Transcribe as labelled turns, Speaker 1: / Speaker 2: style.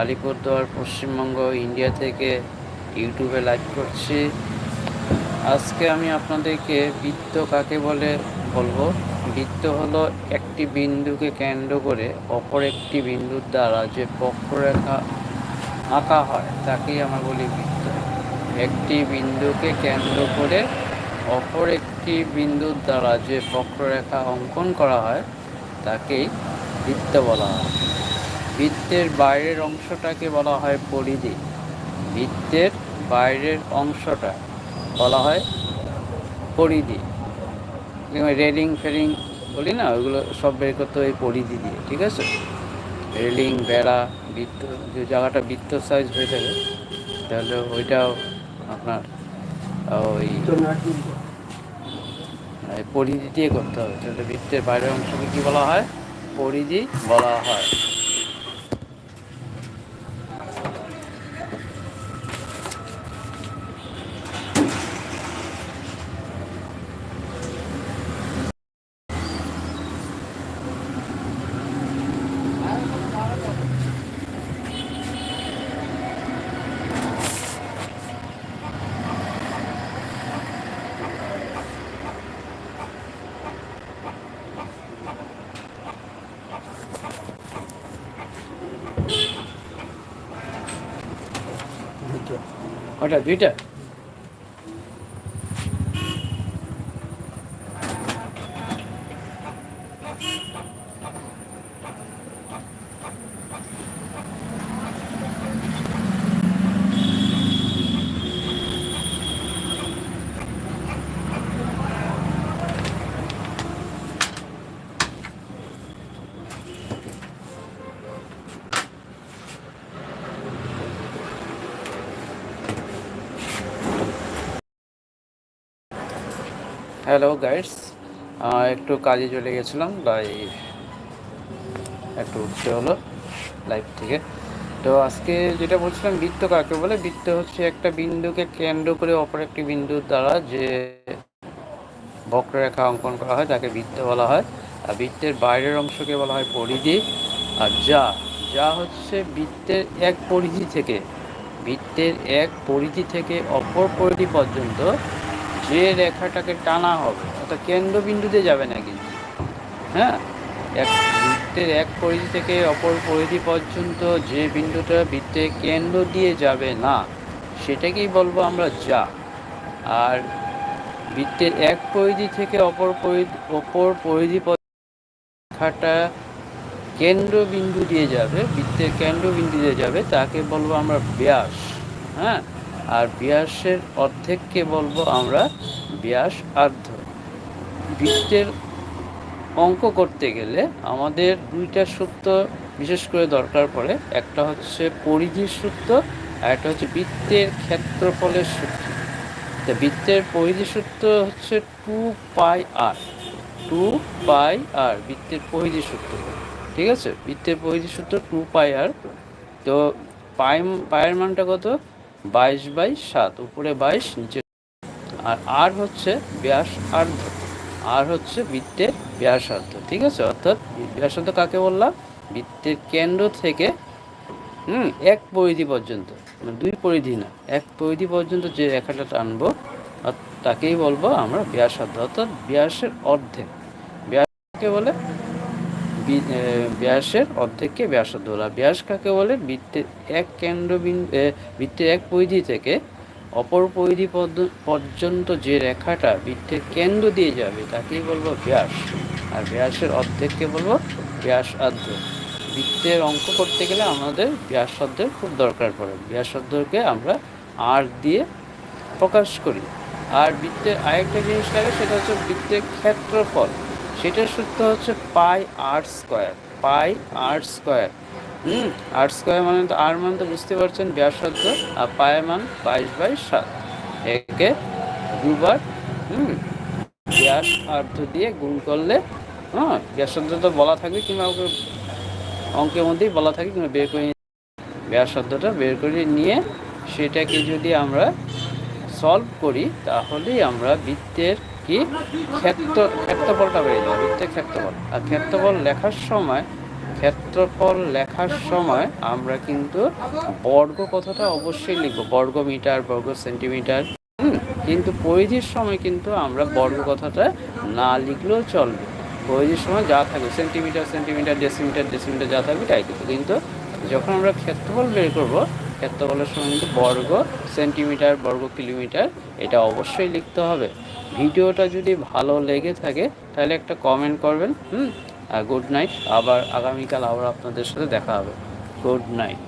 Speaker 1: Alipurduar, Paschimbanga India থেকে ইউটিউবে live করছি। আজকে আমি আপনাদেরকে বৃত্ত কাকে বলে বলব? বৃত্ত হলো একটি বিন্দুকে কেন্দ্র করে অপর একটি বিন্দুর দ্বারা যে বক্ররেখা আঁকা হয়, তাকেই আমরা বলি বৃত্ত। একটি বিন্দুকে কেন্দ্র করে অপর একটি বিন্দুর দ্বারা যে বক্ররেখা অঙ্কন করা হয়, তাকেই বৃত্ত বলা হয়। বৃত্তের বাইরের অংশটাকে বলা হয় পরিধি। বৃত্তের বাইরের অংশটা বলা হয় পরিধি। রেলিং, ফেলিং বলি না ওইগুলো সব বের করতে হয় পরিধি দিয়ে, ঠিক আছে? রেলিং, বেড়া, বৃত্ত যে জায়গাটা বৃত্ত সাইজ হয়ে থাকে, তাহলে ওইটাও আপনার ওই পরিধি দিয়ে করতে হবে। তাহলে বৃত্তের বাইরের অংশকে কী বলা হয়? পরিধি বলা হয়। ওটা দুইটা? হ্যালো গাইডস একটু কাজে চলে গেছিলাম, তাই একটু উঠতে হলো লাইভ থেকে। তো আজকে যেটা বলছিলাম, বৃত্ত কাকে বলে? বৃত্ত হচ্ছে একটা বিন্দুকে কেন্দ্র করে অপর একটি বিন্দুর দ্বারা যে বক্ররেখা অঙ্কন করা হয়, তাকে বৃত্ত বলা হয়। আর বৃত্তের বাইরের অংশকে বলা হয় পরিধি। আর যা যা হচ্ছে বৃত্তের এক পরিধি থেকে, বৃত্তের এক পরিধি থেকে অপর পরিধি পর্যন্ত যে রেখাটাকে টানা হবে অর্থাৎ কেন্দ্রবিন্দুতে যাবে না কিন্তু। হ্যাঁ? এক বৃত্তের এক পরিধি থেকে অপর পরিধি পর্যন্ত যে বিন্দুটা বৃত্তের কেন্দ্র দিয়ে যাবে না, সেটাকেই বলব আমরা যা। আর বৃত্তের এক পরিধি থেকে অপর পরিধি অপর পরিধি রেখাটা কেন্দ্রবিন্দু দিয়ে যাবে, বৃত্তের কেন্দ্রবিন্দু দিয়ে যাবে, তাকে বলব আমরা ব্যাস। হ্যাঁ? আর ব্যাসের অর্ধেককে বলব আমরা ব্যাস আর্ধ। বৃত্তের অঙ্ক করতে গেলে আমাদের দুইটা সূত্র বিশেষ করে দরকার পড়ে। একটা হচ্ছে পরিধির সূত্র আর একটা হচ্ছে বৃত্তের ক্ষেত্রফলের সূত্র। তা বৃত্তের পরিধি সূত্র হচ্ছে টু পাই আর। টু পাই আর, বৃত্তের পরিধি সূত্র। ঠিক আছে? বৃত্তের পরিধি সূত্র টু পাই আর। তো পাই পায়ের মানটা কত? বাইশ বাই সাত, উপরে বাইশ, নিচে আর আর হচ্ছে ব্যাসার্ধ। আর হচ্ছে বৃত্তের ব্যাসার্ধ, ঠিক আছে? অর্থাৎ ব্যাসার্ধ কাকে বললাম? বৃত্তের কেন্দ্র থেকে, হুম, এক পরিধি পর্যন্ত মানে দুই পরিধি না, এক পরিধি পর্যন্ত যে রেখাটা টানবো তাকেই বলব আমরা ব্যাসার্ধ, অর্থাৎ ব্যাসের অর্ধেক। ব্যাসকে বলে? ব্যাসের অর্ধেককে ব্যাসার্ধ বলা ব্যাস কাকে বলে? বৃত্তের এক কেন্দ্রবিন্দু বৃত্তের এক পরিধি থেকে অপর পরিধি পর্যন্ত যে রেখাটা বৃত্তের কেন্দ্র দিয়ে যাবে, তাকেই বলব ব্যাস। আর ব্যাসের অর্ধেককে বলব ব্যাসার্ধ। বৃত্তের অঙ্ক করতে গেলে আমাদের ব্যাসার্ধের খুব দরকার পড়ে। ব্যাসার্ধকে আমরা আর দিয়ে প্রকাশ করি। আর বৃত্তের আরেকটা জিনিস লাগে, সেটা হচ্ছে বৃত্তের ক্ষেত্রফল। সেটার সূত্র হচ্ছে pi R square pi R square হুম আর স্কোয়ার মানে তো আর মান তো বুঝতে পারছেন, ব্যাসার্ধ আর পায়ের মান বাইশ বাই সাত। একে দুবার, হুম ব্যাস আর্ধ দিয়ে গুণ করলে হ্যাঁ ব্যাসার্ধ তো বলা থাকবে কিংবা ওকে অঙ্কের মধ্যেই বলা থাকে কিংবা বের করে ব্যাসার্ধটা বের করে নিয়ে সেটাকে যদি আমরা সলভ করি, তাহলেই আমরা বৃত্তের কি? ক্ষেত্র, ক্ষেত্রফলটা বেড়ে যাবে বৃত্তের ক্ষেত্রফল। আর ক্ষেত্রফল লেখার সময়, ক্ষেত্রফল লেখার সময় আমরা কিন্তু বর্গ কথাটা অবশ্যই লিখব বর্গ মিটার বর্গ সেন্টিমিটার। কিন্তু পরিধির সময় কিন্তু আমরা বর্গ কথাটা না লিখলেও চলবে। পরিধির সময় যা থাকবে, সেন্টিমিটার সেন্টিমিটার, ডেসিমিটার ডেসিমিটার যা থাকবে তাই কিন্তু। কিন্তু যখন আমরা ক্ষেত্রফল বের করব, ক্ষেত্রফলের সময় কিন্তু বর্গ সেন্টিমিটার, বর্গ কিলোমিটার, এটা অবশ্যই লিখতে হবে। ভিডিওটা যদি ভালো লেগে থাকে, তাহলে একটা কমেন্ট করবেন, হুম? আর গুড নাইট আবার আগামীকাল আবার আপনাদের সাথে দেখা হবে। Good night